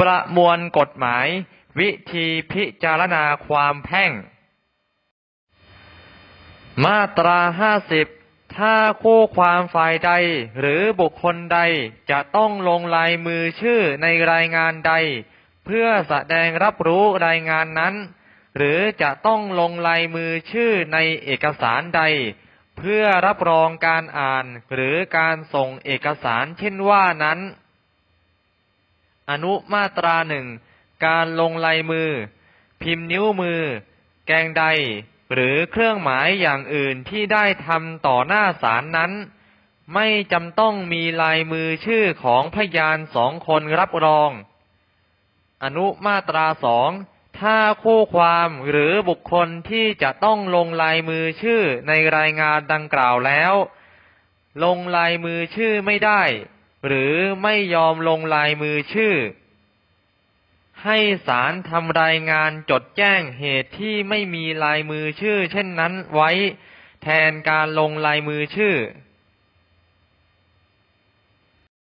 ประมวลกฎหมาย วิธีพิจารณาความแพ่ง มาตราห้าสิบถ้าคู่ความฝ่ายใดหรือบุคคลใดจะต้องลงลายมือชื่อในรายงานใด เพื่อแสดงรับรู้รายงานนั้น หรือจะต้องลงลายมือชื่อในเอกสารใด เพื่อรับรองการอ่านหรือการส่งเอกสารเช่นว่านั้น อนุมาตราหนึ่งการลงลายมือ พิมพ์นิ้วมือ แกงใด หรือเครื่องหมายอย่างอื่นที่ได้ทำต่อหน้าศาลนั้น ไม่จำต้องมีลายมือชื่อของพยานสองคนรับรอง อนุมาตราสองถ้าคู่ความหรือบุคคลที่จะต้องลงลายมือชื่อในรายงานดังกล่าวแล้ว ลงลายมือชื่อไม่ได้ หรือไม่ยอมลงลายมือชื่อ ให้ศาลทำรายงานจดแจ้งเหตุที่ไม่มีลายมือชื่อ เช่นนั้นไว้แทนการลงลายมือชื่อ